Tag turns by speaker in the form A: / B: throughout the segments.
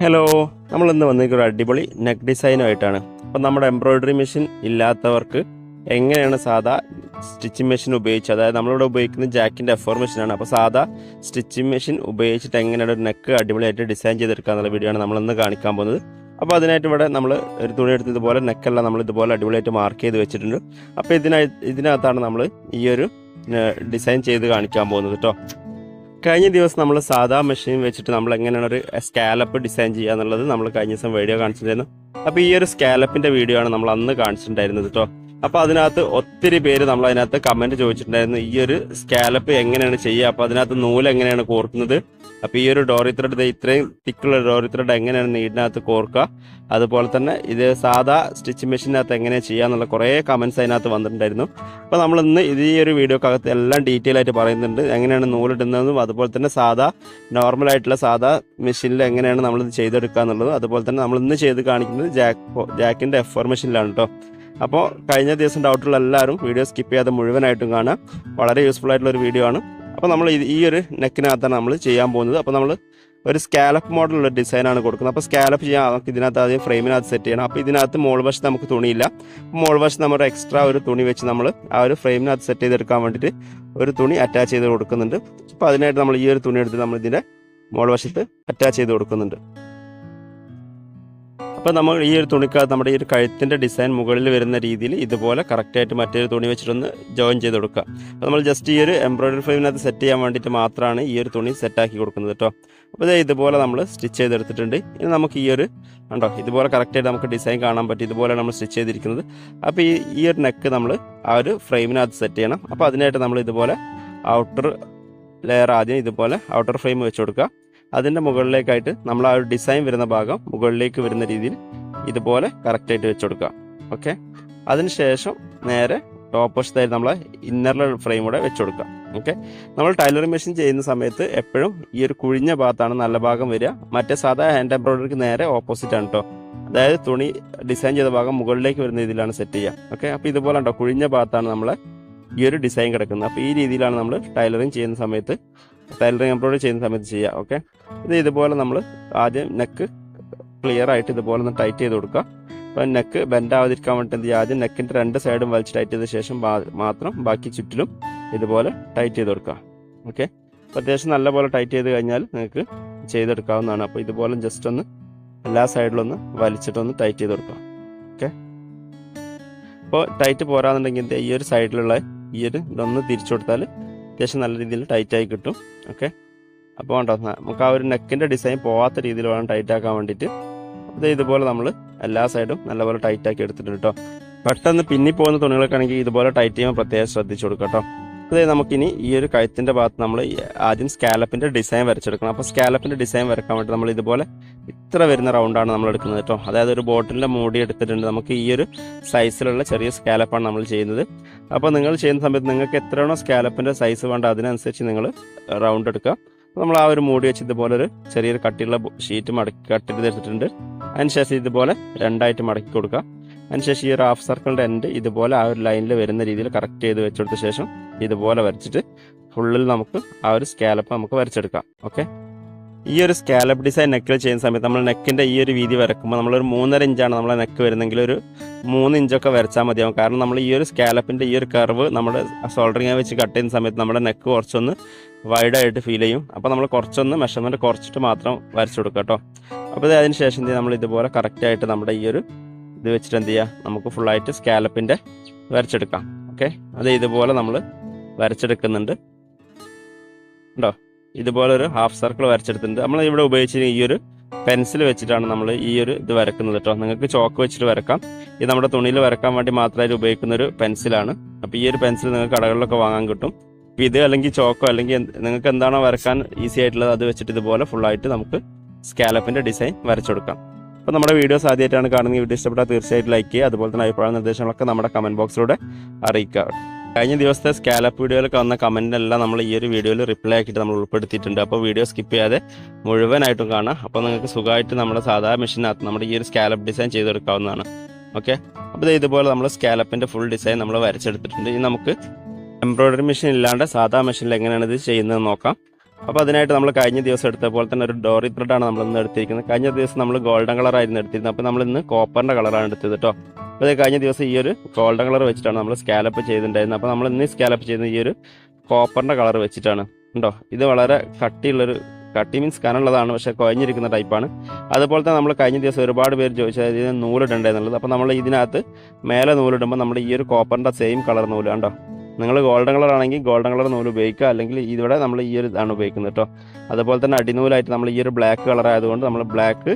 A: Hello നമ്മൾ ഇന്ന് വന്നിരിക്കുന്ന ഒരു അടിപൊളി നെക്ക് ഡിസൈനുമായിട്ടാണ് അപ്പം നമ്മുടെ എംബ്രോയിഡറി മെഷീൻ ഇല്ലാത്തവർക്ക് എങ്ങനെയാണ് സാധാ സ്റ്റിച്ചിങ് മെഷീൻ ഉപയോഗിച്ച് അതായത് നമ്മളിവിടെ ഉപയോഗിക്കുന്ന ജാക്കിന്റെ മെഷീനാണ് അപ്പോൾ സാധാ സ്റ്റിച്ചിങ് മെഷീൻ ഉപയോഗിച്ചിട്ട് എങ്ങനെയാണ് ഒരു നെക്ക് അടിപൊളിയായിട്ട് ഡിസൈൻ ചെയ്തെടുക്കുക എന്നുള്ള വീഡിയോ ആണ് നമ്മളിന്ന് കാണിക്കാൻ പോകുന്നത്. അപ്പോൾ അതിനായിട്ട് ഇവിടെ നമ്മൾ ഒരു തുണി എടുത്തതുപോലെ നെക്കെല്ലാം നമ്മൾ ഇതുപോലെ അടിപൊളിയായിട്ട് മാർക്ക് ചെയ്ത് വെച്ചിട്ടുണ്ട്. അപ്പോൾ ഇതിനായി ഇതിനകത്താണ് നമ്മൾ ഈ ഒരു ഡിസൈൻ ചെയ്ത് കാണിക്കാൻ പോകുന്നത് കേട്ടോ കഴിഞ്ഞ ദിവസം നമ്മൾ സാധാ മെഷീൻ വെച്ചിട്ട് നമ്മൾ എങ്ങനെയാണ് ഒരു സ്കാലപ്പ് ഡിസൈൻ ചെയ്യുക എന്നുള്ളത് നമ്മൾ കഴിഞ്ഞ ദിവസം വീഡിയോ കാണിച്ചിട്ടുണ്ടായിരുന്നു. അപ്പോൾ ഈ ഒരു സ്കാലപ്പിന്റെ വീഡിയോ ആണ് നമ്മൾ അന്ന് കാണിച്ചിട്ടുണ്ടായിരുന്നത് കേട്ടോ അപ്പോൾ അതിനകത്ത് ഒത്തിരി പേര് നമ്മൾ അതിനകത്ത് കമന്റ് ചോദിച്ചിട്ടുണ്ടായിരുന്നു ഈ ഒരു സ്കാലപ്പ് എങ്ങനെയാണ് ചെയ്യുക? അപ്പോൾ അതിനകത്ത് നൂൽ എങ്ങനെയാണ് കോർക്കുന്നത്? അപ്പോൾ ഈ ഒരു ഡോറി ത്രെഡ് ഇത്രയും തിക്കുള്ള ഡോറി ത്രെഡ് എങ്ങനെയാണ് നീടിനകത്ത് കോർക്കുക? അതുപോലെ തന്നെ ഇത് സാധാ സ്റ്റിച്ച് മെഷീനകത്ത് എങ്ങനെയാണ് ചെയ്യുക എന്നുള്ള കുറേ കമന്റ്സ് അതിനകത്ത് വന്നിട്ടുണ്ടായിരുന്നു. അപ്പോൾ നമ്മൾ ഇന്ന് ഇത് ഈ ഒരു വീഡിയോക്കകത്ത് എല്ലാം ഡീറ്റെയിൽ ആയിട്ട് പറയുന്നുണ്ട്. എങ്ങനെയാണ് നൂലിടുന്നതും അതുപോലെ തന്നെ സാധാ നോർമൽ ആയിട്ടുള്ള സാധാ മെഷീനിൽ എങ്ങനെയാണ് നമ്മൾ ഇത് ചെയ്തെടുക്കുക എന്നുള്ളതും അതുപോലെ തന്നെ നമ്മൾ ഇന്ന് ചെയ്ത് കാണിക്കുന്നത് ജാക്ക് ജാക്കിന്റെ എഫ് മെഷീനിലാണ് കേട്ടോ അപ്പോൾ കഴിഞ്ഞ ദിവസം ഡൗട്ടുള്ള എല്ലാവരും വീഡിയോ സ്കിപ്പ് ചെയ്യാതെ മുഴുവനായിട്ടും കാണാം വളരെ യൂസ്ഫുൾ ആയിട്ടുള്ള ഒരു വീഡിയോ ആണ്. അപ്പോൾ നമ്മൾ ഈ ഒരു നെക്കിനകത്താണ് നമ്മൾ ചെയ്യാൻ പോകുന്നത്. അപ്പോൾ നമ്മൾ ഒരു സ്കാലപ്പ് മോഡലുള്ള ഡിസൈനാണ് കൊടുക്കുന്നത്. അപ്പോൾ സ്കാലപ്പ് ചെയ്യാൻ നമുക്ക് ഇതിനകത്ത് ആദ്യം ഫ്രെയിമിനകത്ത് സെറ്റ് ചെയ്യണം. അപ്പോൾ ഇതിനകത്ത് മോൾ വശത്ത് നമുക്ക് തുണിയില്ല. മോൾ വശത്ത് നമ്മൾ എക്സ്ട്രാ ഒരു തുണി വെച്ച് നമ്മൾ ആ ഒരു ഫ്രെയിമിനകത്ത് സെറ്റ് ചെയ്തെടുക്കാൻ വേണ്ടിയിട്ട് ഒരു തുണി അറ്റാച്ച് ചെയ്ത് കൊടുക്കുന്നുണ്ട്. അപ്പോൾ അതിനായിട്ട് നമ്മൾ ഈ ഒരു തുണി എടുത്ത് നമ്മൾ ഇതിന്റെ മോൾ വശത്ത് അറ്റാച്ച് ചെയ്ത് കൊടുക്കുന്നുണ്ട്. അപ്പോൾ നമ്മൾ ഈ ഒരു തുണിക്കകത്ത് നമ്മുടെ ഈ ഒരു കഴുത്തിന്റെ ഡിസൈൻ മുകളിൽ വരുന്ന രീതിയിൽ ഇതുപോലെ കറക്റ്റായിട്ട് മറ്റൊരു തുണി വെച്ചിട്ടൊന്ന് ജോയിൻ ചെയ്ത് കൊടുക്കുക. അപ്പോൾ നമ്മൾ ജസ്റ്റ് ഈ ഒരു എംബ്രോയിഡറി ഫ്രെയിമിനകത്ത് സെറ്റ് ചെയ്യാൻ വേണ്ടിയിട്ട് മാത്രമാണ് ഈ ഒരു തുണി സെറ്റാക്കി കൊടുക്കുന്നത് കേട്ടോ അപ്പോൾ ഇതേ ഇതുപോലെ നമ്മൾ സ്റ്റിച്ച് ചെയ്തെടുത്തിട്ടുണ്ട്. ഇനി നമുക്ക് ഈ ഒരു ഉണ്ടോ ഇതുപോലെ കറക്റ്റായിട്ട് നമുക്ക് ഡിസൈൻ കാണാൻ പറ്റും. ഇതുപോലെ നമ്മൾ സ്റ്റിച്ച് ചെയ്തിരിക്കുന്നത്. അപ്പോൾ ഈ ഈ ഒരു നെക്ക് നമ്മൾ ആ ഒരു ഫ്രെയിമിനകത്ത് സെറ്റ് ചെയ്യണം. അപ്പോൾ അതിനായിട്ട് നമ്മൾ ഇതുപോലെ ഔട്ടർ ലെയർ ആദ്യം ഇതുപോലെ ഔട്ടർ ഫ്രെയിം വെച്ച് കൊടുക്കുക. അതിന്റെ മുകളിലേക്കായിട്ട് നമ്മൾ ആ ഒരു ഡിസൈൻ വരുന്ന ഭാഗം മുകളിലേക്ക് വരുന്ന രീതിയിൽ ഇതുപോലെ കറക്റ്റായിട്ട് വെച്ച് കൊടുക്കുക. ഓക്കെ അതിനുശേഷം നേരെ ടോപ്പ് വശത്തായിട്ട് നമ്മൾ ഇന്നർ ഫ്രെയിം കൂടെ വെച്ച് കൊടുക്കുക. ഓക്കെ നമ്മൾ ടൈലറിംഗ് മെഷീൻ ചെയ്യുന്ന സമയത്ത് എപ്പോഴും ഈ ഒരു കുഴിഞ്ഞ ഭാഗത്താണ് നല്ല ഭാഗം വരിക. മറ്റേ സാധാ ഹാൻഡ് എംബ്രോയിഡറിക്ക് നേരെ ഓപ്പോസിറ്റ് ആണ് കേട്ടോ അതായത് തുണി ഡിസൈൻ ചെയ്ത ഭാഗം മുകളിലേക്ക് വരുന്ന രീതിയിലാണ് സെറ്റ് ചെയ്യുക. ഓക്കെ അപ്പോൾ ഇതുപോലെ ഉണ്ടോ? കുഴിഞ്ഞ ഭാഗത്താണ് നമ്മൾ ഈ ഒരു ഡിസൈൻ കിടക്കുന്നത്. അപ്പോൾ ഈ രീതിയിലാണ് നമ്മൾ ടൈലറിങ് ചെയ്യുന്ന സമയത്ത് ടൈലറിങ് എംബ്രോയിഡറി ചെയ്യുന്ന സമയത്ത് ചെയ്യുക ഓക്കെ ഇത് ഇതുപോലെ നമ്മൾ ആദ്യം നെക്ക് ക്ലിയർ ആയിട്ട് ഇതുപോലെ ഒന്ന് ടൈറ്റ് ചെയ്ത് കൊടുക്കുക. അപ്പം നെക്ക് ബെൻഡ് ആവാതിരിക്കാൻ വേണ്ടി എന്ത് ആദ്യം നെക്കിന്റെ രണ്ട് സൈഡും വലിച്ച് ടൈറ്റ് ചെയ്ത ശേഷം മാത്രം ബാക്കി ചുറ്റിലും ഇതുപോലെ ടൈറ്റ് ചെയ്ത് കൊടുക്കുക ഓക്കെ അപ്പോൾ അത്യാവശ്യം നല്ലപോലെ ടൈറ്റ് ചെയ്ത് കഴിഞ്ഞാൽ നിങ്ങൾക്ക് ചെയ്തെടുക്കാവുന്നതാണ്. അപ്പോൾ ഇതുപോലെ ജസ്റ്റ് ഒന്ന് എല്ലാ സൈഡിലൊന്ന് വലിച്ചിട്ടൊന്ന് ടൈറ്റ് ചെയ്ത് കൊടുക്കുക ഓക്കെ അപ്പോൾ ടൈറ്റ് പോരാന്നുണ്ടെങ്കിൽ ഈ ഒരു സൈഡിലുള്ള ഈ ഒരു ഇതൊന്ന് തിരിച്ചു കൊടുത്താൽ അത്യാവശ്യം നല്ല രീതിയിൽ ടൈറ്റായി കിട്ടും. ഓക്കെ അപ്പോൾ ഉണ്ടോ നമുക്ക് ആ ഒരു നെക്കിന്റെ ഡിസൈൻ പോവാത്ത രീതിയിൽ വേണം ടൈറ്റ് ആക്കാൻ വേണ്ടിയിട്ട്. അത് ഇതുപോലെ നമ്മൾ എല്ലാ സൈഡും നല്ലപോലെ ടൈറ്റ് ആക്കി എടുത്തിട്ടുണ്ട് കേട്ടോ പെട്ടെന്ന് പിന്നി പോകുന്ന തുണികളൊക്കെ ആണെങ്കിൽ ഇതുപോലെ ടൈറ്റ് ചെയ്യുമ്പോൾ പ്രത്യേകം ശ്രദ്ധിച്ചു കൊടുക്കാം കേട്ടോ അതായത് നമുക്കിനി ഈ ഒരു കഴുത്തിന്റെ ഭാഗത്ത് നമ്മൾ ആദ്യം സ്കാലപ്പിന്റെ ഡിസൈൻ വരച്ചെടുക്കണം. അപ്പോൾ സ്കാലപ്പിന്റെ ഡിസൈൻ വരക്കാൻ വേണ്ടി നമ്മൾ ഇതുപോലെ ഇത്ര വരുന്ന റൗണ്ടാണ് നമ്മൾ എടുക്കുന്നത് കേട്ടോ. അതായത് ഒരു ബോട്ടിലിന്റെ മൂടി എടുത്തിട്ടുണ്ട്. നമുക്ക് ഈ ഒരു സൈസിലുള്ള ചെറിയ സ്കാലപ്പാണ് നമ്മൾ ചെയ്യുന്നത്. അപ്പോൾ നിങ്ങൾ ചെയ്യുന്ന സമയത്ത് നിങ്ങൾക്ക് എത്രയാണോ സ്കാലപ്പിന്റെ സൈസ് വേണ്ട അതിനനുസരിച്ച് നിങ്ങൾ റൗണ്ട് എടുക്കുക. നമ്മൾ ആ ഒരു മൂടി വെച്ച് ഇതുപോലെ ഒരു ചെറിയൊരു കട്ടിയുള്ള ഷീറ്റ് മടക്കി കട്ടിട്ട് എടുത്തിട്ടുണ്ട്. അതിനുശേഷം ഇതുപോലെ രണ്ടായിട്ട് മടക്കി കൊടുക്കുക. അതിനുശേഷം ഈ ഒരു ഹാഫ് സർക്കിളിന്റെ എൻഡ് ഇതുപോലെ ആ ഒരു ലൈനിൽ വരുന്ന രീതിയിൽ കറക്റ്റ് ചെയ്ത് വെച്ചെടുത്ത ശേഷം ഇതുപോലെ വരച്ചിട്ട് ഫുള്ളിൽ നമുക്ക് ആ ഒരു സ്കാലപ്പ് നമുക്ക് വരച്ചെടുക്കാം. ഓക്കെ ഈ ഒരു സ്കാലപ്പ് ഡിസൈൻ നെക്കിൽ ചെയ്യുന്ന സമയത്ത് നമ്മൾ നെക്കിന്റെ ഈ ഒരു വീതി വരക്കുമ്പോൾ നമ്മളൊരു മൂന്നര ഇഞ്ചാണ് നമ്മളെ നെക്ക് വരുന്നെങ്കിൽ ഒരു മൂന്ന് ഇഞ്ചൊക്കെ വരച്ചാൽ മതിയാവും. കാരണം നമ്മൾ ഈ ഒരു സ്കാലപ്പിന്റെ ഈ ഒരു കർവ് നമ്മുടെ സോൾഡറിങ്ങായി വെച്ച് കട്ട് ചെയ്യുന്ന സമയത്ത് നമ്മുടെ നെക്ക് കുറച്ചൊന്ന് വൈഡായിട്ട് ഫീൽ ചെയ്യും. അപ്പോൾ നമ്മൾ കുറച്ചൊന്ന് മെഷർമെന്റ് കുറച്ചിട്ട് മാത്രം വരച്ചു കൊടുക്കാം കേട്ടോ അപ്പോൾ അതിന് ശേഷം നമ്മൾ ഇതുപോലെ കറക്റ്റായിട്ട് നമ്മുടെ ഈ ഒരു ഇത് വെച്ചിട്ട് എന്ത് ചെയ്യുക നമുക്ക് ഫുള്ളായിട്ട് സ്കാലപ്പിന്റെ വരച്ചെടുക്കാം. ഓക്കെ അത് ഇതുപോലെ നമ്മൾ വരച്ചെടുക്കുന്നുണ്ട്. ഉണ്ടോ ഇതുപോലെ ഒരു ഹാഫ് സർക്കിൾ വരച്ചെടുത്തിട്ടുണ്ട്. നമ്മൾ ഇവിടെ ഉപയോഗിച്ചിരുന്ന ഈ ഒരു പെൻസിൽ വെച്ചിട്ടാണ് നമ്മൾ ഈ ഒരു ഇത് വരക്കുന്നത് കേട്ടോ. നിങ്ങൾക്ക് ചോക്ക് വെച്ചിട്ട് വരക്കാം. ഇത് നമ്മുടെ തുണിയിൽ വരക്കാൻ വേണ്ടി മാത്രമായിട്ട് ഉപയോഗിക്കുന്ന ഒരു പെൻസിലാണ് അപ്പോൾ ഈ ഒരു പെൻസിൽ നിങ്ങൾക്ക് കടകളിലൊക്കെ വാങ്ങാൻ കിട്ടും. അപ്പോൾ ഇത് അല്ലെങ്കിൽ ചോക്കോ അല്ലെങ്കിൽ നിങ്ങൾക്ക് എന്താണോ വരക്കാൻ ഈസി ആയിട്ടുള്ളത് അത് വെച്ചിട്ട് ഇതുപോലെ ഫുള്ളായിട്ട് നമുക്ക് സ്കാലപ്പിന്റെ ഡിസൈൻ വരച്ചെടുക്കാം. അപ്പോൾ നമ്മുടെ വീഡിയോസ് ആദ്യമായിട്ടാണ് കാണുന്നത്. വീഡിയോ ഇഷ്ടപ്പെട്ടാൽ തീർച്ചയായിട്ടും ലൈക്ക് ചെയ്യുക. അതുപോലെ തന്നെ അഭിപ്രായ നിർദ്ദേശങ്ങളൊക്കെ നമ്മുടെ കമന്റ് ബോക്സിലൂടെ അറിയിക്കുക. കഴിഞ്ഞ ദിവസത്തെ സ്കാലപ്പ് വീഡിയോയിലൊക്കെ വന്ന കമന്റിനെല്ലാം നമ്മൾ ഈ ഒരു വീഡിയോയിൽ റിപ്ലൈ ആക്കിയിട്ട് നമ്മൾ ഉൾപ്പെടുത്തിയിട്ടുണ്ട്. അപ്പോൾ വീഡിയോ സ്കിപ്പ് ചെയ്യാതെ മുഴുവനായിട്ടും കാണാം അപ്പോൾ നിങ്ങൾക്ക് സുഖമായിട്ട് നമ്മുടെ സാധാരണ മെഷീനകത്ത് നമ്മുടെ ഈ ഒരു സ്കാലപ്പ് ഡിസൈൻ ചെയ്തെടുക്കാവുന്നതാണ്. ഓക്കെ അപ്പോൾ ഇതുപോലെ നമ്മൾ സ്കാലപ്പിന്റെ ഫുൾ ഡിസൈൻ നമ്മൾ വരച്ചെടുത്തിട്ടുണ്ട്. ഇനി നമുക്ക് എംബ്രോയിഡറി മെഷീൻ ഇല്ലാണ്ട് സാധാ മെഷീനിൽ എങ്ങനെയാണ് ഇത് ചെയ്യുന്നത് നോക്കാം. അപ്പോൾ അതിനായിട്ട് നമ്മൾ കഴിഞ്ഞ ദിവസം എടുത്ത പോലെ തന്നെ ഒരു ഡോറി ത്രെഡാണ് നമ്മൾ ഇന്ന് എടുത്തിരിക്കുന്നത്. കഴിഞ്ഞ ദിവസം നമ്മൾ ഗോൾഡൻ കളറായിരുന്നു എടുത്തിരുന്നത്. അപ്പോൾ നമ്മൾ ഇന്ന് കോപ്പറിന്റെ കളറാണ് എടുത്തത് കേട്ടോ അപ്പോൾ ഇത് കഴിഞ്ഞ ദിവസം ഈ ഒരു ഗോൾഡൻ കളർ വെച്ചിട്ടാണ് നമ്മൾ സ്കാലപ്പ് ചെയ്തിട്ടുണ്ടായിരുന്നത്. അപ്പോൾ നമ്മൾ ഇന്ന് സ്കാലപ്പ് ചെയ്യുന്ന ഈ ഒരു കോപ്പറിന്റെ കളർ വെച്ചിട്ടാണ് ഉണ്ടോ ഇത് വളരെ കട്ടിയുള്ളൊരു കട്ടി മീൻസ് കനമുള്ളതാണ് പക്ഷേ കുഴഞ്ഞിരിക്കുന്ന ടൈപ്പാണ് അതുപോലെ തന്നെ നമ്മൾ കഴിഞ്ഞ ദിവസം ഒരുപാട് പേര് ചോദിച്ചത് ഇതിന് നൂലിടണ്ടേ എന്നുള്ളത്. അപ്പോൾ നമ്മൾ ഇതിനകത്ത് മേലെ നൂലിടുമ്പോൾ നമ്മൾ ഈ ഒരു കോപ്പറിന്റെ സെയിം കളർ നൂൽ കണ്ടോ നിങ്ങൾ ഗോൾഡൻ കളർ ആണെങ്കിൽ ഗോൾഡൻ കളർ നൂൽ ഉപയോഗിക്കുക. അല്ലെങ്കിൽ ഇവിടെ നമ്മൾ ഈ ഒരു ഇതാണ് ഉപയോഗിക്കുന്നത് കേട്ടോ അതുപോലെ തന്നെ അടിനൂലായിട്ട് നമ്മൾ ഈ ഒരു ബ്ലാക്ക് കളർ ആയതുകൊണ്ട് നമ്മൾ ബ്ലാക്ക്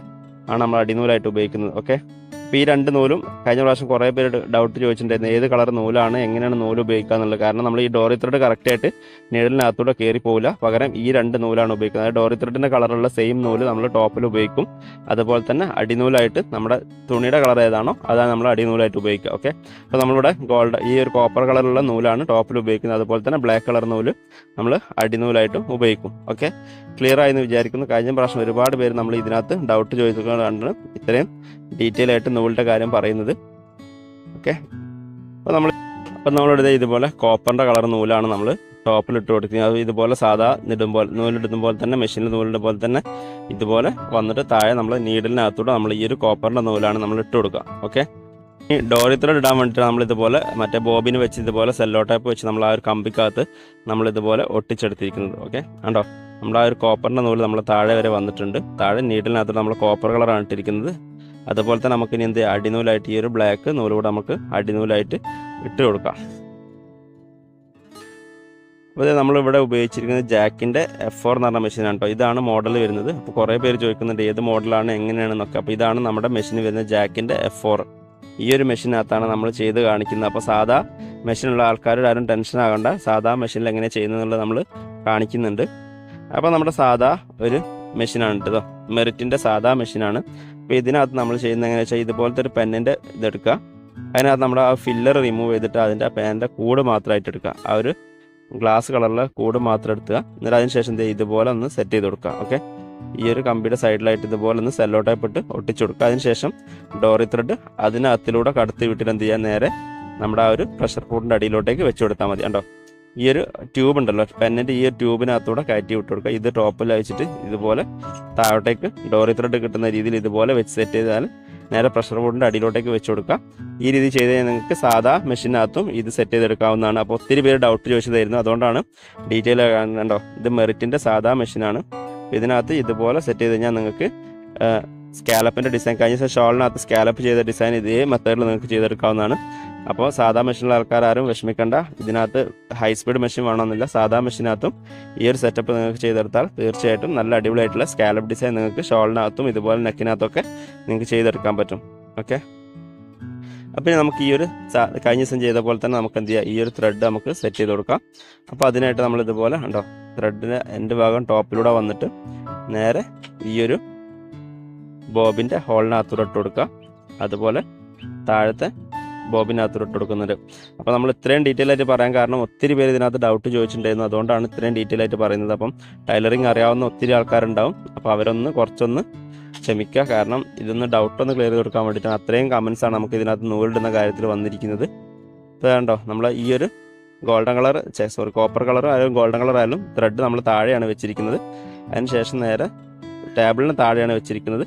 A: ആണ് നമ്മൾ അടിനൂലായിട്ട് ഉപയോഗിക്കുന്നത്. ഓക്കെ അപ്പോൾ ഈ രണ്ട് നൂലും കഴിഞ്ഞ പ്രാവശ്യം കുറേ പേര് ഡൗട്ട് ചോദിച്ചിട്ടുണ്ടായിരുന്നു ഏത് കളർ നൂലാണ് എങ്ങനെയാണ് നൂൽ ഉപയോഗിക്കുക എന്നുള്ളത്. കാരണം നമ്മൾ ഈ ഡോറി ത്രെഡ് കറക്റ്റായിട്ട് നിഴലിനകത്തൂടെ കയറി പോകില്ല പകരം ഈ രണ്ട് നൂലാണ് ഉപയോഗിക്കുന്നത്. അതായത് ഡോറി ത്രെഡിന്റെ കളറുള്ള സെയിം നൂൽ നമ്മൾ ടോപ്പിൽ ഉപയോഗിക്കും. അതുപോലെ തന്നെ അടിനൂലായിട്ട് നമ്മുടെ തുണിയുടെ കളർ ഏതാണോ അതാണ് നമ്മൾ അടിനൂലായിട്ട് ഉപയോഗിക്കുക. ഓക്കെ അപ്പോൾ നമ്മളിവിടെ ഗോൾഡ് ഈ ഒരു കോപ്പർ കളറുള്ള നൂലാണ് ടോപ്പിൽ ഉപയോഗിക്കുന്നത്. അതുപോലെ തന്നെ ബ്ലാക്ക് കളർ നൂൽ നമ്മൾ അടിനൂലായിട്ടും ഉപയോഗിക്കും. ഓക്കെ ക്ലിയർ ആയെന്ന് വിചാരിക്കുന്നു. കഴിഞ്ഞ പ്രാവശ്യം ഒരുപാട് പേര് നമ്മൾ ഇതിനകത്ത് ഡൗട്ട് ചോദിച്ചുകൊണ്ടാണ് ഇത്രയും ഡീറ്റെയിൽ ആയിട്ട് നൂലിന്റെ കാര്യം പറയുന്നത്. ഓക്കെ? അപ്പോൾ നമ്മൾ അപ്പം നമ്മളിവിടെ ഇതുപോലെ കോപ്പറിന്റെ കളർ നൂലാണ് നമ്മൾ ടോപ്പിൽ ഇട്ട് കൊടുക്കുന്നത്. അത് ഇതുപോലെ സാധാ നിടുമ്പോൾ നൂലിടുന്ന പോലെ തന്നെ മെഷീനിൽ നൂലിടുന്ന പോലെ തന്നെ ഇതുപോലെ വന്നിട്ട് താഴെ നമ്മൾ നീഡിലിനകത്തൂടെ നമ്മൾ ഈ ഒരു കോപ്പറിന്റെ നൂലാണ് നമ്മൾ ഇട്ട് കൊടുക്കുക. ഓക്കെ? ഈ ഡോറി ത്രെഡ് ഇടാൻ വേണ്ടിയിട്ട് നമ്മൾ ഇതുപോലെ മറ്റേ ബോബിന് വെച്ച് ഇതുപോലെ സെല്ലോ ടൈപ്പ് വെച്ച് നമ്മൾ ആ ഒരു കമ്പിക്കകത്ത് നമ്മൾ ഇതുപോലെ ഒട്ടിച്ചെടുത്തിരിക്കുന്നത്. ഓക്കെ? കണ്ടോ? നമ്മൾ ആ ഒരു കോപ്പറിന്റെ നൂൽ നമ്മൾ താഴെ വരെ വന്നിട്ടുണ്ട്. താഴെ നീഡിലിനകത്ത് നമ്മൾ കോപ്പർ കളറാണ് ഇട്ടിരിക്കുന്നത്. അതുപോലെ തന്നെ നമുക്ക് ഇനി എന്ത്? അടിനൂലായിട്ട് ഈ ഒരു ബ്ലാക്ക് നൂലുകൂടെ നമുക്ക് അടിനൂലായിട്ട് ഇട്ട് കൊടുക്കാം. അപ്പോൾ നമ്മളിവിടെ ഉപയോഗിച്ചിരിക്കുന്നത് ജാക്കിന്റെ എഫ് ഫോർ എന്ന് പറഞ്ഞ മെഷീനാണ് കേട്ടോ ഇതാണ് മോഡൽ വരുന്നത്. അപ്പോൾ കുറേ പേര് ചോദിക്കുന്നുണ്ട് ഏത് മോഡലാണ് എങ്ങനെയാണെന്നൊക്കെ. അപ്പോൾ ഇതാണ് നമ്മുടെ മെഷീൻ വരുന്നത് ജാക്കിന്റെ എഫ് ഫോർ ഈ ഒരു മെഷീനകത്താണ് നമ്മൾ ചെയ്ത് കാണിക്കുന്നത്. അപ്പോൾ സാധാ മെഷീനുള്ള ആൾക്കാരുടെ ആരും ടെൻഷൻ ആകണ്ട. സാധാ മെഷീനിൽ എങ്ങനെ ചെയ്യുന്നതെന്നുള്ളത് നമ്മൾ കാണിക്കുന്നുണ്ട്. അപ്പോൾ നമ്മുടെ സാധാ ഒരു മെഷീനാണ് കേട്ടോ മെറിറ്റിന്റെ സാധാ മെഷീനാണ് അപ്പോൾ ഇതിനകത്ത് നമ്മൾ ചെയ്യുന്നത് എങ്ങനെ വെച്ചാൽ ഇതുപോലത്തെ ഒരു പെന്നിന്റെ ഇതെടുക്കുക. അതിനകത്ത് നമ്മൾ ആ ഫില്ലർ റിമൂവ് ചെയ്തിട്ട് അതിന്റെ പെന്നിന്റെ കൂട് മാത്രമായിട്ട് എടുക്കുക. ആ ഒരു ഗ്ലാസ് കളറിലെ കൂട് മാത്രം എടുക്കുക. എന്നിട്ട് അതിന് ശേഷം ഇതുപോലെ ഒന്ന് സെറ്റ് ചെയ്ത് കൊടുക്കുക. ഓക്കെ ഈ ഒരു കമ്പിയുടെ സൈഡിലായിട്ട് ഇതുപോലെ ഒന്ന് സെല്ലോ ടൈപ്പ് ഒട്ടിച്ചു കൊടുക്കുക. അതിനുശേഷം ഡോറി ത്രെഡ് അതിനകത്തിലൂടെ കടത്തി വിട്ടിട്ട് എന്ത് നേരെ നമ്മുടെ ആ ഒരു പ്രഷർ കൂടിന്റെ അടിയിലോട്ടേക്ക് വെച്ച് കൊടുത്താൽ മതി. കണ്ടോ? ഈ ഒരു ട്യൂബ് ഉണ്ടല്ലോ. പെന്നിന്റെ ഈ ഒരു ട്യൂബിനകത്തൂടെ കയറ്റി വിട്ട് കൊടുക്കുക. ഇത് ടോപ്പിൽ വെച്ചിട്ട് ഇതുപോലെ താഴോട്ടേക്ക് ഡോറി ത്രെഡ് കിട്ടുന്ന രീതിയിൽ ഇതുപോലെ വെച്ച് സെറ്റ് ചെയ്താൽ നേരെ പ്രഷർ ബോർഡിന്റെ അടിയിലോട്ടേക്ക് വെച്ച് കൊടുക്കുക. ഈ രീതി ചെയ്ത് നിങ്ങൾക്ക് സാധാ മെഷീനകത്തും ഇത് സെറ്റ് ചെയ്തെടുക്കാവുന്നതാണ്. അപ്പോൾ ഒത്തിരി പേര് ഡൗട്ട് ചോദിച്ചതായിരുന്നു അതുകൊണ്ടാണ് ഡീറ്റെയിൽ കാണണ്ടോ ഇത് മെറിറ്റിന്റെ സാധാ മെഷീനാണ് ഇതിനകത്ത് ഇതുപോലെ സെറ്റ് ചെയ്ത് കഴിഞ്ഞാൽ നിങ്ങൾക്ക് സ്കാലപ്പിന്റെ ഡിസൈൻ കഴിഞ്ഞ ദിവസം ഷോളിനകത്ത് സ്കാലപ്പ് ചെയ്ത ഡിസൈൻ ഇതേ മെത്തേഡിൽ നിങ്ങൾക്ക് ചെയ്തെടുക്കാവുന്നതാണ്. അപ്പോൾ സാധാ മെഷീനിലെ ആൾക്കാരും വിഷമിക്കേണ്ട. ഇതിനകത്ത് ഹൈ സ്പീഡ് മെഷീൻ വേണമെന്നില്ല. സാധാ മെഷീനകത്തും ഈ ഒരു സെറ്റപ്പ് നിങ്ങൾക്ക് ചെയ്തെടുത്താൽ തീർച്ചയായിട്ടും നല്ല അടിപൊളിയായിട്ടുള്ള സ്കാലപ്പ് ഡിസൈൻ നിങ്ങൾക്ക് ഷോളിനകത്തും ഇതുപോലെ നെക്കിനകത്തൊക്കെ നിങ്ങൾക്ക് ചെയ്തെടുക്കാൻ പറ്റും. ഓക്കെ ഇനി നമുക്ക് ഈ ഒരു കഴിഞ്ഞ ദിവസം ചെയ്ത പോലെ തന്നെ നമുക്ക് എന്ത് ചെയ്യാം? ഈ ഒരു ത്രെഡ് നമുക്ക് സെറ്റ് ചെയ്ത് കൊടുക്കാം. അപ്പോൾ അതിനായിട്ട് നമ്മൾ ഇതുപോലെ ഉണ്ടോ ത്രെഡിന്റെ എന്റെ ഭാഗം ടോപ്പിലൂടെ വന്നിട്ട് നേരെ ഈ ഒരു ബോബിന്റെ ഹോളിനകത്തൂടെ ഇട്ട് കൊടുക്കുക അതുപോലെ താഴത്തെ ബോബിനകത്തൂടെ ഇട്ട് കൊടുക്കുന്നത്. അപ്പോൾ നമ്മൾ ഇത്രയും ഡീറ്റെയിൽ ആയിട്ട് പറയാൻ കാരണം ഒത്തിരി പേര് ഇതിനകത്ത് ഡൗട്ട് ചോദിച്ചിട്ടുണ്ടായിരുന്നു. അതുകൊണ്ടാണ് ഇത്രയും ഡീറ്റെയിൽ ആയിട്ട് പറയുന്നത്. അപ്പം ടൈലറിങ് അറിയാവുന്ന ഒത്തിരി ആൾക്കാരുണ്ടാവും. അപ്പോൾ അവരൊന്ന് കുറച്ചൊന്ന് ക്ഷമിക്കുക. കാരണം ഇതൊന്ന് ഡൗട്ടൊന്ന് ക്ലിയർ ചെയ്ത് കൊടുക്കാൻ വേണ്ടിയിട്ടാണ് അത്രയും കമൻസ് ആണ് നമുക്ക് ഇതിനകത്ത് നൂലിടുന്ന കാര്യത്തിൽ വന്നിരിക്കുന്നത്. ഇപ്പോൾ കണ്ടോ നമ്മൾ ഈ ഒരു golden colour sorry copper colour ആയാലും ഗോൾഡൻ കളർ ആയാലും ത്രെഡ് നമ്മൾ താഴെയാണ് വെച്ചിരിക്കുന്നത്. അതിന് ശേഷം നേരെ ടേബിളിന് താഴെയാണ് വെച്ചിരിക്കുന്നത്.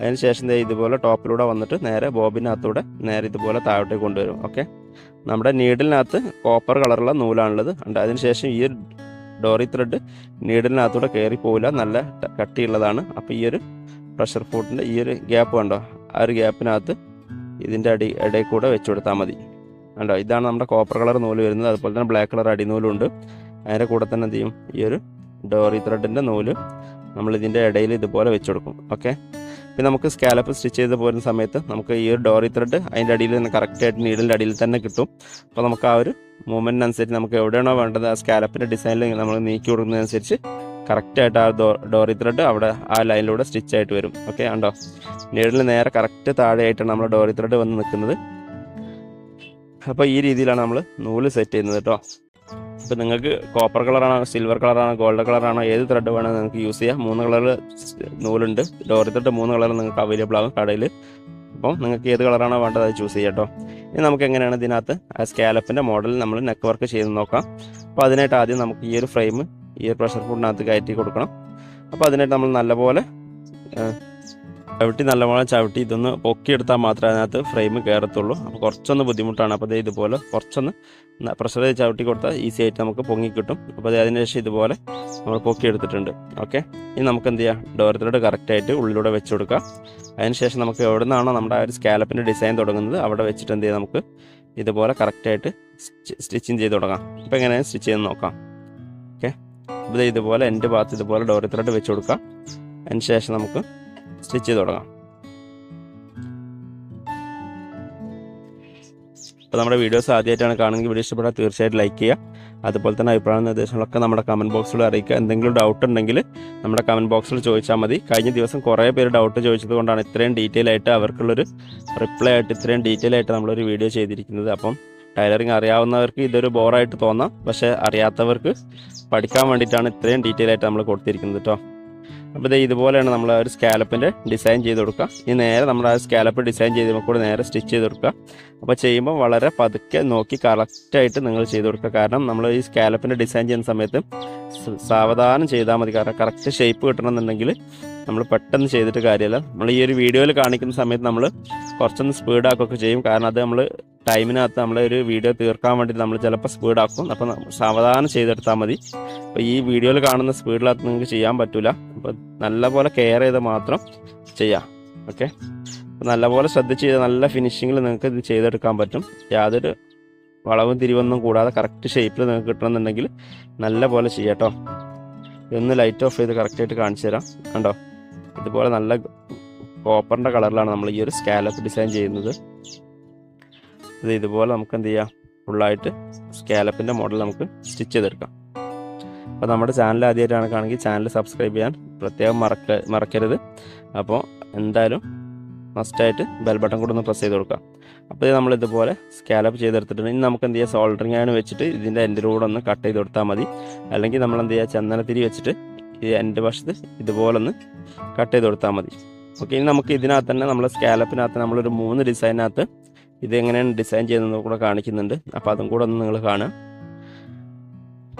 A: അതിന് ശേഷം ഇതുപോലെ ടോപ്പിലൂടെ വന്നിട്ട് നേരെ ബോബിനകത്തൂടെ നേരെ ഇതുപോലെ താഴോട്ടേക്ക് കൊണ്ടുവരും ഓക്കെ? നമ്മുടെ നീഡിലിനകത്ത് കോപ്പർ കളറുള്ള നൂലാണുള്ളത്. ഉണ്ട് അതിന് ശേഷം ഈ ഡോറി ത്രെഡ് നീഡിലിനകത്തൂടെ കയറി പോവില്ല നല്ല കട്ടിയുള്ളതാണ്. അപ്പോൾ ഈ ഒരു പ്രഷർ ഫുഡിന്റെ ഈ ഒരു ഗ്യാപ്പ് കണ്ടോ? ആ ഒരു ഗ്യാപ്പിനകത്ത് ഇതിന്റെ അടി ഇടയിൽ കൂടെ വെച്ച് കൊടുത്താൽ മതി. കണ്ടോ? ഇതാണ് നമ്മുടെ കോപ്പർ കളർ നൂൽ വരുന്നത്. അതുപോലെ തന്നെ ബ്ലാക്ക് കളർ അടിനൂലുണ്ട്. അതിന്റെ കൂടെ തന്നെ എന്ത് ചെയ്യും? ഈ ഒരു ഡോറി ത്രെഡിന്റെ നൂൽ നമ്മൾ ഇതിന്റെ ഇടയിൽ ഇതുപോലെ വെച്ച് കൊടുക്കും ഓക്കെ? പിന്നെ നമുക്ക് സ്കാലപ്പ് സ്റ്റിച്ച് ചെയ്ത് പോരുന്ന സമയത്ത് നമുക്ക് ഈ ഒരു ഡോറി ത്രെഡ് അതിന്റെ അടിയിൽ തന്നെ കറക്റ്റായിട്ട് നീഡിന്റെ അടിയിൽ തന്നെ കിട്ടും. അപ്പോൾ നമുക്ക് ആ ഒരു മൂവ്മെന്റിനനുസരിച്ച് നമുക്ക് എവിടെയാണോ വേണ്ടത് ആ സ്കാലപ്പിന്റെ ഡിസൈനിൽ നമ്മൾ നീക്കി കൊടുക്കുന്നതനുസരിച്ച് കറക്റ്റായിട്ട് ആ ഡോറി ത്രെഡ് അവിടെ ആ ലൈനിലൂടെ സ്റ്റിച്ച് ആയിട്ട് വരും. ഓക്കെ ഉണ്ടോ നീഡിൽ നേരെ കറക്റ്റ് താഴെയായിട്ടാണ് നമ്മുടെ ഡോറി ത്രെഡ് വന്ന് നിൽക്കുന്നത്. അപ്പോൾ ഈ രീതിയിലാണ് നമ്മൾ നൂൽ സെറ്റ് ചെയ്യുന്നത് കേട്ടോ. അപ്പോൾ നിങ്ങൾക്ക് കോപ്പർ കളറാണോ സിൽവർ കളറാണോ ഗോൾഡ് കളറാണോ ഏത് ത്രെഡ് വേണോ നിങ്ങൾക്ക് യൂസ് ചെയ്യാം. മൂന്ന് കളറിൽ നൂലുണ്ട്. ഡോറി ത്രെഡ് മൂന്ന് കളറിൽ നിങ്ങൾക്ക് അവൈലബിൾ ആകും കടയിൽ അപ്പം നിങ്ങൾക്ക് ഏത് കളറാണോ വേണ്ടത് അത് ചൂസ് ചെയ്യാം കേട്ടോ ഇനി നമുക്ക് എങ്ങനെയാണ് ഇതിനകത്ത് ആ സ്കാലപ്പിന്റെ മോഡൽ നമ്മൾ നെക്ക് വർക്ക് ചെയ്ത് നോക്കാം. അപ്പോൾ അതിനായിട്ട് ആദ്യം നമുക്ക് ഈ ഒരു ഫ്രെയിം ഈ ഒരു പ്രഷർ ഫുഡിനകത്ത് കയറ്റി കൊടുക്കണം. അപ്പോൾ അതിനായിട്ട് നമ്മൾ നല്ലപോലെ ചവിട്ടി നല്ലപോലെ ചവിട്ടി ഇതൊന്ന് പൊക്കിയെടുത്താൽ മാത്രമേ അതിനകത്ത് ഫ്രെയിം കയറത്തുള്ളൂ. അപ്പോൾ കുറച്ചൊന്ന് ബുദ്ധിമുട്ടാണ്. അപ്പോൾ ദേ ഇതുപോലെ കുറച്ചൊന്ന് പ്രഷർ ചവിട്ടി കൊടുത്താൽ ഈസി ആയിട്ട് നമുക്ക് പൊങ്ങി കിട്ടും. അപ്പോൾ അത് അതിന് ശേഷം ഇതുപോലെ നമ്മൾ പൊക്കിയെടുത്തിട്ടുണ്ട്. ഓക്കെ ഇനി നമുക്ക് എന്ത് ചെയ്യാം? ഡോറത്തിലൂടെ കറക്റ്റായിട്ട് ഉള്ളിലൂടെ വെച്ച് കൊടുക്കാം. അതിനുശേഷം നമുക്ക് എവിടെ നിന്നാണോ നമ്മുടെ ആ ഒരു സ്കാലപ്പിന്റെ ഡിസൈൻ തുടങ്ങുന്നത് അവിടെ വെച്ചിട്ട് എന്ത് ചെയ്യാം നമുക്ക് ഇതുപോലെ കറക്റ്റായിട്ട് സ്റ്റിച്ചിങ് ചെയ്ത് തുടങ്ങാം. അപ്പോൾ എങ്ങനെയാണ് സ്റ്റിച്ച് ചെയ്ത് നോക്കാം. ഓക്കെ അപ്പോൾ ഇതുപോലെ എന്റെ ഭാഗത്ത് ഇതുപോലെ ഡോറത്തിലോട്ട് വെച്ച് കൊടുക്കാം. അതിന് ശേഷം നമുക്ക് സ്റ്റിച്ച് ചെയ്ത് തുടങ്ങാം. അപ്പോൾ നമ്മുടെ വീഡിയോസ് ആദ്യമായിട്ടാണ് കാണുമെങ്കിൽ വീഡിയോ ഇഷ്ടപ്പെട്ടാൽ തീർച്ചയായിട്ടും ലൈക്ക് ചെയ്യുക. അതുപോലെ തന്നെ അഭിപ്രായ നിർദ്ദേശങ്ങളൊക്കെ നമ്മുടെ കമന്റ് ബോക്സിൽ അറിയിക്കുക. എന്തെങ്കിലും ഡൗട്ട് ഉണ്ടെങ്കിൽ നമ്മുടെ കമന്റ് ബോക്സിൽ ചോദിച്ചാൽ മതി. കഴിഞ്ഞ ദിവസം കുറേ പേര് ഡൗട്ട് ചോദിച്ചത് കൊണ്ടാണ് ഇത്രയും ഡീറ്റെയിൽ ആയിട്ട് അവർക്കുള്ളൊരു റിപ്ലൈ ആയിട്ട് ഇത്രയും ഡീറ്റെയിൽ ആയിട്ട് നമ്മളൊരു വീഡിയോ ചെയ്തിരിക്കുന്നത്. അപ്പം ടൈലറിങ് അറിയാവുന്നവർക്ക് ഇതൊരു ബോറായിട്ട് തോന്നാം. പക്ഷേ അറിയാത്തവർക്ക് പഠിക്കാൻ വേണ്ടിയിട്ടാണ് ഇത്രയും ഡീറ്റെയിൽ ആയിട്ട് നമ്മൾ കൊടുത്തിരിക്കുന്നത് കേട്ടോ അപ്പോൾ ഇതേ ഇതുപോലെയാണ് നമ്മൾ ഒരു സ്കാലപ്പിന്റെ ഡിസൈൻ ചെയ്ത് കൊടുക്കുക. ഇനി നേരെ നമ്മൾ ആ സ്കാലപ്പ് ഡിസൈൻ ചെയ്ത് കൂടെ നേരെ സ്റ്റിച്ച് ചെയ്ത് കൊടുക്കുക. അപ്പോൾ ചെയ്യുമ്പോൾ വളരെ പതുക്കെ നോക്കി കറക്റ്റായിട്ട് നിങ്ങൾ ചെയ്ത് കൊടുക്കുക. കാരണം നമ്മൾ ഈ സ്കാലപ്പിന്റെ ഡിസൈൻ ചെയ്യുന്ന സമയത്ത് സാവധാനം ചെയ്താൽ മതി. കാരണം കറക്റ്റ് ഷേപ്പ് കിട്ടണമെന്നുണ്ടെങ്കിൽ നമ്മൾ പെട്ടെന്ന് ചെയ്തിട്ട് കാര്യമില്ല. നമ്മൾ ഈ ഒരു വീഡിയോയിൽ കാണിക്കുന്ന സമയത്ത് നമ്മൾ കുറച്ചൊന്ന് സ്പീഡാക്കുകയൊക്കെ ചെയ്യും. കാരണം അത് നമ്മൾ ടൈമിനകത്ത് നമ്മൾ ഒരു വീഡിയോ തീർക്കാൻ വേണ്ടി നമ്മൾ ചിലപ്പോൾ സ്പീഡാക്കും അപ്പോൾ അപ്പം സാവധാനം ചെയ്തെടുത്താൽ മതി. അപ്പോൾ ഈ വീഡിയോയിൽ കാണുന്ന സ്പീഡിലകത്ത് നിങ്ങൾക്ക് ചെയ്യാൻ പറ്റില്ല അപ്പോൾ നല്ലപോലെ കെയർ ചെയ്ത് മാത്രം ചെയ്യാം. ഓക്കെ നല്ലപോലെ ശ്രദ്ധിച്ച് ചെയ്ത് നല്ല ഫിനിഷിങ്ങിൽ നിങ്ങൾക്ക് ഇത് ചെയ്തെടുക്കാൻ പറ്റും. യാതൊരു വളവും തിരിവൊന്നും കൂടാതെ കറക്റ്റ് ഷേപ്പിൽ നിങ്ങൾക്ക് കിട്ടണമെന്നുണ്ടെങ്കിൽ നല്ല പോലെ ചെയ്യാം ഇതൊന്ന് ലൈറ്റ് ഓഫ് ചെയ്ത് കറക്റ്റായിട്ട് കാണിച്ചു തരാം. കണ്ടോ? ഇതുപോലെ നല്ല കോപ്പറിന്റെ കളറിലാണ് നമ്മൾ ഈ ഒരു സ്കാലപ്പ് ഡിസൈൻ ചെയ്യുന്നത്. ഇത് ഇതുപോലെ നമുക്ക് എന്ത് ചെയ്യാം? ഫുള്ളായിട്ട് സ്കാലപ്പിന്റെ മോഡൽ നമുക്ക് സ്റ്റിച്ച് ചെയ്തെടുക്കാം. അപ്പോൾ നമ്മുടെ ചാനൽ ആദ്യമായിട്ടാണ് കാണുകയാണെങ്കിൽ ചാനൽ സബ്സ്ക്രൈബ് ചെയ്യാൻ പ്രത്യേകം മറക്ക മറക്കരുത്. അപ്പോൾ എന്തായാലും മസ്റ്റായിട്ട് ബെൽ ബട്ടൺ കൂടെ ഒന്ന് പ്രസ് ചെയ്ത് കൊടുക്കാം. അപ്പോൾ നമ്മൾ ഇതുപോലെ സ്കാലപ്പ് ചെയ്തെടുത്തിട്ടുണ്ട്. ഇനി നമുക്ക് എന്ത് ചെയ്യാം? സോൾഡറിങ് ആണ് വെച്ചിട്ട് ഇതിന്റെ എൻഡിലൂടെ ഒന്ന് കട്ട് ചെയ്ത് കൊടുത്താൽ മതി. അല്ലെങ്കിൽ നമ്മൾ എന്ത് ചെയ്യുക ചന്ദനത്തിരി വെച്ചിട്ട് ഈ എന്റെ വശത്ത് ഇതുപോലെ ഒന്ന് കട്ട് ചെയ്ത് കൊടുത്താൽ മതി. ഓക്കെ ഇനി നമുക്ക് ഇതിനകത്ത് തന്നെ നമ്മൾ സ്കാലപ്പിനകത്ത് നമ്മളൊരു മൂന്ന് ഡിസൈനകത്ത് ഇത് എങ്ങനെയാണ് ഡിസൈൻ ചെയ്യുന്നത് കൂടെ കാണിക്കുന്നുണ്ട്. അപ്പോൾ അതും കൂടെ ഒന്ന് നിങ്ങൾ കാണുക.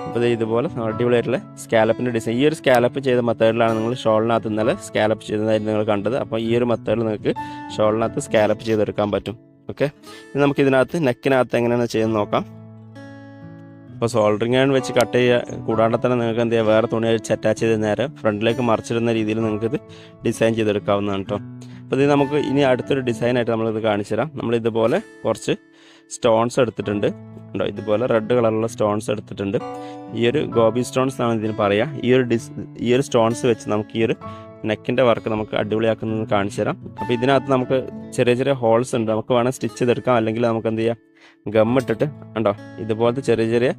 A: അപ്പോൾ ഇതുപോലെ അടിപൊളിയായിട്ടുള്ള സ്കാലപ്പിന്റെ ഡിസൈൻ ഈ ഒരു സ്കാലപ്പ് ചെയ്ത മെത്തേഡിലാണ് നിങ്ങൾ ഷോളിനകത്ത് ഇന്നലെ സ്കാലപ്പ് ചെയ്തതായിരുന്നു നിങ്ങൾ കണ്ടത്. അപ്പോൾ ഈ ഒരു മെത്തേഡിൽ നിങ്ങൾക്ക് ഷോളിനകത്ത് സ്കാലപ്പ് ചെയ്തെടുക്കാൻ പറ്റും. ഓക്കെ? ഇനി നമുക്ക് ഇതിനകത്ത് നെക്കിനകത്ത് എങ്ങനെയാണ് ചെയ്യുന്നത് നോക്കാം. അപ്പോൾ സോൾഡറിങ് ആണ് വെച്ച് കട്ട് ചെയ്യുക. കൂടാണ്ട് തന്നെ നിങ്ങൾക്ക് എന്ത് ചെയ്യുക വേറെ തുണി വെച്ച് അറ്റാച്ച് ചെയ്ത് നേരെ ഫ്രണ്ടിലേക്ക് മറിച്ചിരുന്ന രീതിയിൽ നിങ്ങൾക്കിത് ഡിസൈൻ ചെയ്തെടുക്കാവുന്നതാണ് കേട്ടോ അപ്പോൾ ഇത് നമുക്ക് ഇനി അടുത്തൊരു ഡിസൈനായിട്ട് നമ്മളിത് കാണിച്ചു തരാം നമ്മൾ ഇതുപോലെ കുറച്ച് സ്റ്റോൺസ് എടുത്തിട്ടുണ്ട്. ഉണ്ടോ ഇതുപോലെ റെഡ് കളറുള്ള സ്റ്റോൺസ് എടുത്തിട്ടുണ്ട്. ഈ ഒരു ഗോബി സ്റ്റോൺസ് എന്നാണ് ഇതിന് പറയുക ഈ ഒരു ഡിസ് ഈ ഒരു സ്റ്റോൺസ് വെച്ച് നമുക്ക് ഈ ഒരു നെക്കിന്റെ വർക്ക് നമുക്ക് അടിപൊളിയാക്കുന്നത് കാണിച്ചു തരാം അപ്പോൾ ഇതിനകത്ത് നമുക്ക് ചെറിയ ചെറിയ ഹോൾസ് ഉണ്ട്. നമുക്ക് വേണം സ്റ്റിച്ച് ചെയ്തെടുക്കാം. അല്ലെങ്കിൽ നമുക്ക് എന്ത് ചെയ്യാം? ഗം ഇട്ടിട്ട് ഉണ്ടോ ഇതുപോലത്തെ ചെറിയ ചെറിയ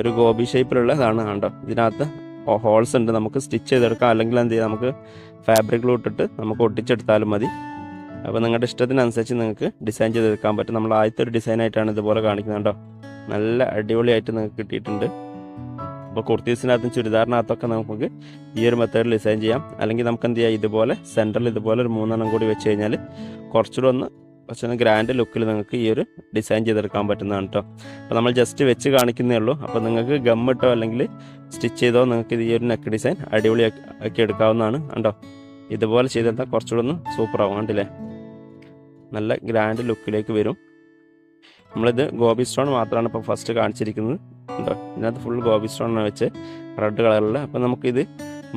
A: ഒരു ഗോബി ഷേപ്പിലുള്ളതാണ് ഉണ്ടോ ഇതിനകത്ത് ഹോൾസ് ഉണ്ട്. നമുക്ക് സ്റ്റിച്ച് ചെയ്തെടുക്കാം. അല്ലെങ്കിൽ എന്ത് ചെയ്യാം? നമുക്ക് ഫാബ്രിക് ഇട്ടിട്ട് നമുക്ക് ഒട്ടിച്ചെടുത്താലും മതി. അപ്പോൾ നിങ്ങളുടെ ഇഷ്ടത്തിനനുസരിച്ച് നിങ്ങൾക്ക് ഡിസൈൻ ചെയ്തെടുക്കാൻ പറ്റും. നമ്മൾ ആദ്യത്തെ ഒരു ഡിസൈനായിട്ടാണ് ഇതുപോലെ കാണിക്കുന്നത് കേട്ടോ നല്ല അടിപൊളിയായിട്ട് നിങ്ങൾക്ക് കിട്ടിയിട്ടുണ്ട്. അപ്പോൾ കുർത്തീസിനകത്തും ചുരിദാറിനകത്തൊക്കെ നമുക്ക് ഈ ഒരു മെത്തേഡിൽ ഡിസൈൻ ചെയ്യാം. അല്ലെങ്കിൽ നമുക്ക് എന്ത് ചെയ്യാം? ഇതുപോലെ സെന്ററിൽ ഇതുപോലെ ഒരു മൂന്നെണ്ണം കൂടി വെച്ച് കഴിഞ്ഞാൽ കുറച്ചുകൂടെ ഒന്ന് കുറച്ചൊന്ന് ഗ്രാൻഡ് ലുക്കിൽ നിങ്ങൾക്ക് ഈ ഒരു ഡിസൈൻ ചെയ്തെടുക്കാൻ പറ്റുന്നതാണ് കേട്ടോ അപ്പോൾ നമ്മൾ ജസ്റ്റ് വെച്ച് കാണിക്കുന്നേ ഉള്ളൂ. അപ്പോൾ നിങ്ങൾക്ക് ഗമ്മിട്ടോ അല്ലെങ്കിൽ സ്റ്റിച്ച് ചെയ്തോ നിങ്ങൾക്ക് ഈ ഒരു നെക്ക് ഡിസൈൻ അടിപൊളി ആക്കി എടുക്കാവുന്നതാണ് കണ്ടോ. ഇതുപോലെ ചെയ്തെടുത്താൽ കുറച്ചുകൂടെ ഒന്ന് സൂപ്പർ ആവും കണ്ടില്ലേ? നല്ല ഗ്രാൻഡ് ലുക്കിലേക്ക് വരും. നമ്മളിത് ഗോബി സ്റ്റോൺ മാത്രമാണ് ഇപ്പോൾ ഫസ്റ്റ് കാണിച്ചിരിക്കുന്നത്. ഉണ്ടോ ഇതിനകത്ത് ഫുൾ ഗോബി സ്റ്റോണാണ് വെച്ച് റെഡ് കളറിൽ അപ്പോൾ നമുക്കിത്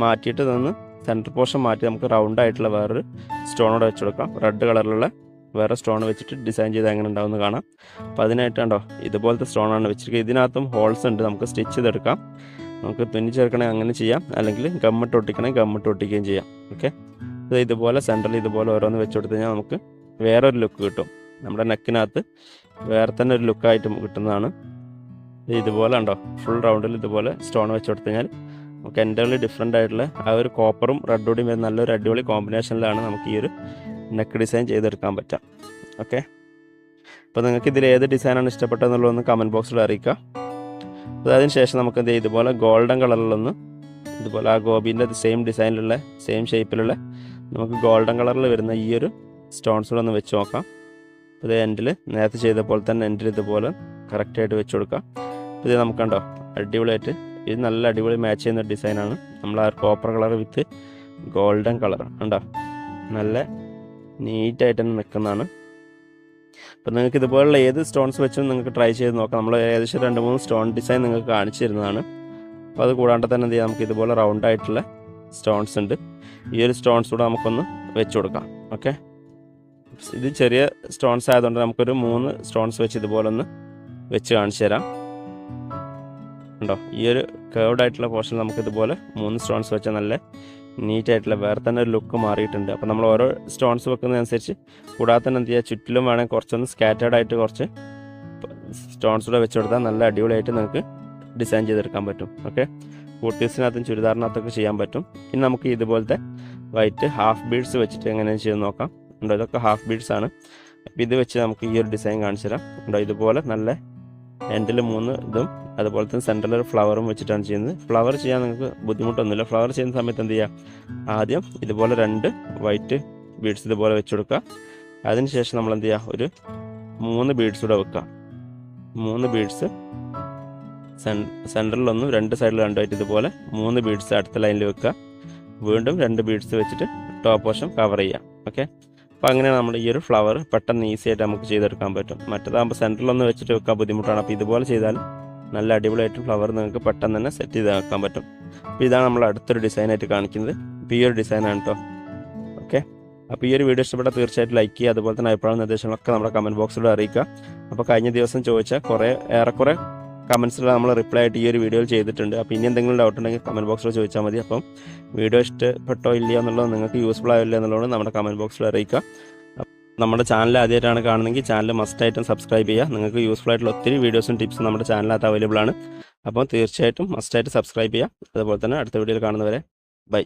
A: മാറ്റിയിട്ട് നിന്ന് സെന്റർ പോർഷൻ മാറ്റി നമുക്ക് റൗണ്ട് ആയിട്ടുള്ള വേറൊരു സ്റ്റോണോടെ വെച്ച് കൊടുക്കാം. റെഡ് കളറിലുള്ള വേറെ സ്റ്റോൺ വെച്ചിട്ട് ഡിസൈൻ ചെയ്ത് എങ്ങനെ ഉണ്ടാവുമെന്ന് കാണാം. അപ്പോൾ അതിനായിട്ട് കണ്ടോ ഇതുപോലത്തെ സ്റ്റോണാണ് വെച്ചിരിക്കുന്നത്. ഇതിനകത്തും ഹോൾസ് ഉണ്ട്. നമുക്ക് സ്റ്റിച്ച് ചെയ്തെടുക്കാം. നമുക്ക് തുന്നി ചേർക്കണേ അങ്ങനെ ചെയ്യാം. അല്ലെങ്കിൽ ഗമ്മിട്ട് ഒട്ടിക്കണേ ഗമ്മിട്ട് ഒട്ടിക്കുകയും ചെയ്യാം. ഓക്കെ അത് ഇതുപോലെ സെന്ററിൽ ഇതുപോലെ ഓരോന്ന് വെച്ച് കൊടുത്തു കഴിഞ്ഞാൽ നമുക്ക് വേറൊരു ലുക്ക് കിട്ടും. നമ്മുടെ നെക്കിനകത്ത് വേറെ തന്നെ ഒരു ലുക്കായിട്ട് കിട്ടുന്നതാണ്. ഇത് ഇതുപോലെ ഉണ്ടോ ഫുൾ റൗണ്ടിൽ ഇതുപോലെ സ്റ്റോൺ വെച്ച് കൊടുത്തു കഴിഞ്ഞാൽ നമുക്ക് എന്റെ ഡിഫറെന്റ് ആയിട്ടുള്ള ആ ഒരു കോപ്പറും റെഡോടിയും വരുന്ന നല്ലൊരു അടിപൊളി കോമ്പിനേഷനിലാണ് നമുക്ക് ഈ ഒരു നെക്ക് ഡിസൈൻ ചെയ്തെടുക്കാൻ പറ്റാം. ഓക്കെ അപ്പോൾ നിങ്ങൾക്ക് ഇതിൽ ഏത് ഡിസൈനാണ് ഇഷ്ടപ്പെട്ടതെന്നുള്ളതൊന്ന് കമന്റ് ബോക്സിൽ അറിയിക്കുക. അപ്പോൾ അതിന് ശേഷം നമുക്ക് എന്ത് ചെയ്യും? ഇതുപോലെ ഗോൾഡൻ കളറിലൊന്ന് ഇതുപോലെ ആ ഗോബീന്റെ സെയിം ഡിസൈനിലുള്ള സെയിം ഷേപ്പിലുള്ള നമുക്ക് ഗോൾഡൻ കളറിൽ വരുന്ന ഈ ഒരു സ്റ്റോൺസിലൊന്ന് വെച്ച് നോക്കാം. അപ്പോൾ ഇത് എൻഡിൽ നേരത്തെ ചെയ്ത പോലെ തന്നെ എൻഡിൽ ഇതുപോലെ കറക്റ്റായിട്ട് വെച്ച് കൊടുക്കാം. അപ്പോൾ ഇത് നമുക്ക് കണ്ടോ? അടിപൊളിയായിട്ട് ഇത് നല്ല അടിപൊളി മാച്ച് ചെയ്യുന്ന ഡിസൈനാണ് നമ്മൾ ആ copper colour with golden colour ഉണ്ടോ നല്ല നീറ്റായിട്ട് തന്നെ നിൽക്കുന്നതാണ് അപ്പോൾ നിങ്ങൾക്ക് ഇതുപോലുള്ള ഏത് സ്റ്റോൺസ് വെച്ചും നിങ്ങൾക്ക് ട്രൈ ചെയ്ത് നോക്കാം. നമ്മൾ ഏകദേശം രണ്ട് മൂന്ന് സ്റ്റോൺ ഡിസൈൻ നിങ്ങൾക്ക് കാണിച്ചു തരുന്നതാണ് അപ്പോൾ അത് കൂടാണ്ട് തന്നെ എന്ത് ചെയ്യാം? നമുക്ക് ഇതുപോലെ റൗണ്ട് ആയിട്ടുള്ള സ്റ്റോൺസ് ഉണ്ട്. ഈ ഒരു സ്റ്റോൺസ് കൂടെ നമുക്കൊന്ന് വെച്ച് കൊടുക്കാം. ഓക്കെ? ഇത് ചെറിയ സ്റ്റോൺസ് ആയതുകൊണ്ട് നമുക്കൊരു മൂന്ന് സ്റ്റോൺസ് വെച്ച് ഇതുപോലെ ഒന്ന് വെച്ച് കാണിച്ചു തരാം. ഉണ്ടോ ഈ ഒരു കേർഡ് ആയിട്ടുള്ള പോർഷൻ നമുക്ക് ഇതുപോലെ മൂന്ന് സ്റ്റോൺസ് വെച്ചാൽ നല്ല നീറ്റ് ആയിട്ടുള്ള വേറെ തന്നെ ഒരു ലുക്ക് മാറിയിട്ടുണ്ട്. അപ്പോൾ നമ്മൾ ഓരോ സ്റ്റോൺസ് വെക്കുന്നതനുസരിച്ച് കൂടാതെ തന്നെ എന്ത് ചെയ്യുക ചുറ്റിലും വേണമെങ്കിൽ കുറച്ചൊന്ന് സ്കാറ്റേഡ് ആയിട്ട് കുറച്ച് സ്റ്റോൺസ് കൂടെ വെച്ച് കൊടുത്താൽ നല്ല അടിപൊളിയായിട്ട് നിങ്ങൾക്ക് ഡിസൈൻ ചെയ്തെടുക്കാൻ പറ്റും. ഓക്കെ കുർത്തീസിനകത്തും ചുരിദാറിനകത്തൊക്കെ ചെയ്യാൻ പറ്റും. ഇനി നമുക്ക് ഇതുപോലത്തെ വൈറ്റ് ഹാഫ് ബീഡ്സ് വെച്ചിട്ട് എങ്ങനെയാണ് ചെയ്ത് നോക്കാം. ഉണ്ടോ? ഇതൊക്കെ ഹാഫ് ബീഡ്സ് ആണ്. അപ്പോൾ ഇത് വെച്ച് നമുക്ക് ഈ ഒരു ഡിസൈൻ കാണിച്ചു തരാം ഉണ്ടോ? ഇതുപോലെ നല്ല എൻഡിൽ മൂന്ന് ഇതും അതുപോലെ തന്നെ സെന്ററിൽ ഒരു ഫ്ലവറും വെച്ചിട്ടാണ് ചെയ്യുന്നത്. ഫ്ലവർ ചെയ്യാൻ നിങ്ങൾക്ക് ബുദ്ധിമുട്ടൊന്നുമില്ല. ഫ്ലവർ ചെയ്യുന്ന സമയത്ത് എന്ത് ചെയ്യുക ആദ്യം ഇതുപോലെ രണ്ട് വൈറ്റ് ബീഡ്സ് ഇതുപോലെ വെച്ച് കൊടുക്കുക. അതിനുശേഷം നമ്മൾ എന്ത് ചെയ്യുക? ഒരു മൂന്ന് ബീഡ്സ് കൂടെ വെക്കുക. മൂന്ന് ബീഡ്സ് സെന്ററിലൊന്നും രണ്ട് സൈഡിൽ രണ്ടായിട്ട് ഇതുപോലെ മൂന്ന് ബീഡ്സ് അടുത്ത ലൈനിൽ വെക്കുക. വീണ്ടും രണ്ട് ബീഡ്സ് വെച്ചിട്ട് ടോപ്പ് വശം കവർ ചെയ്യാം ഓക്കെ അപ്പോൾ അങ്ങനെയാണ് നമ്മൾ ഈ ഒരു ഫ്ലവർ പെട്ടെന്ന് ഈസി ആയിട്ട് നമുക്ക് ചെയ്തെടുക്കാൻ പറ്റും. മറ്റേതാകുമ്പോൾ സെന്ററിലൊന്ന് വെച്ചിട്ട് വെക്കാൻ ബുദ്ധിമുട്ടാണ്. അപ്പോൾ ഇതുപോലെ ചെയ്താൽ നല്ല അടിപൊളിയായിട്ട് ഫ്ലവർ നിങ്ങൾക്ക് പെട്ടെന്ന് തന്നെ സെറ്റ് ചെയ്ത് ആക്കാൻ പറ്റും. അപ്പോൾ ഇതാണ് നമ്മൾ അടുത്തൊരു ഡിസൈനായിട്ട് കാണിക്കുന്നത്. ഈ ഒരു ഡിസൈനാണ് കേട്ടോ ഓക്കെ അപ്പോൾ ഈ ഒരു വീഡിയോ ഇഷ്ടപ്പെട്ടാൽ തീർച്ചയായിട്ടും ലൈക്ക് ചെയ്യുക അതുപോലെ തന്നെ അഭിപ്രായ നിർദ്ദേശങ്ങളൊക്കെ നമ്മുടെ കമന്റ് ബോക്സിലൂടെ അറിയിക്കുക. അപ്പോൾ കഴിഞ്ഞ ദിവസം ചോദിച്ച കുറേ ഏറെക്കുറെ കമൻസിൽ നമ്മൾ റിപ്ലൈ ആയിട്ട് ഈ ഒരു വീഡിയോയിൽ ചെയ്തിട്ടുണ്ട്. അപ്പോൾ ഇനി എന്തെങ്കിലും ഡൗട്ട് ഉണ്ടെങ്കിൽ കമന്റ് ബോക്സിൽ ചോദിച്ചാൽ മതി. അപ്പം വീഡിയോ ഇഷ്ടപ്പെട്ടോ ഇല്ലയോ എന്നുള്ളത് നിങ്ങൾക്ക് യൂസ്ഫുൾ ആവില്ല എന്നുള്ളത് നമ്മുടെ കമന്റ് ബോക്സിൽ അറിയിക്കുക. നമ്മുടെ ചാനൽ ആദ്യമായിട്ടാണ് കാണുന്നതെങ്കിൽ ചാനൽ മസ്റ്റായിട്ടും സബ്സ്ക്രൈബ് ചെയ്യുക. നിങ്ങൾക്ക് യൂസ്ഫുൾ ആയിട്ടുള്ള ഒത്തിരി വീഡിയോസും ടിപ്സും നമ്മുടെ ചാനലിനകത്ത് അവൈലബിൾ ആണ്. അപ്പോൾ തീർച്ചയായിട്ടും മസ്റ്റായിട്ട് സബ്സ്ക്രൈബ് ചെയ്യുക. അതുപോലെ തന്നെ അടുത്ത വീഡിയോയിൽ കാണുന്നവരെ ബൈ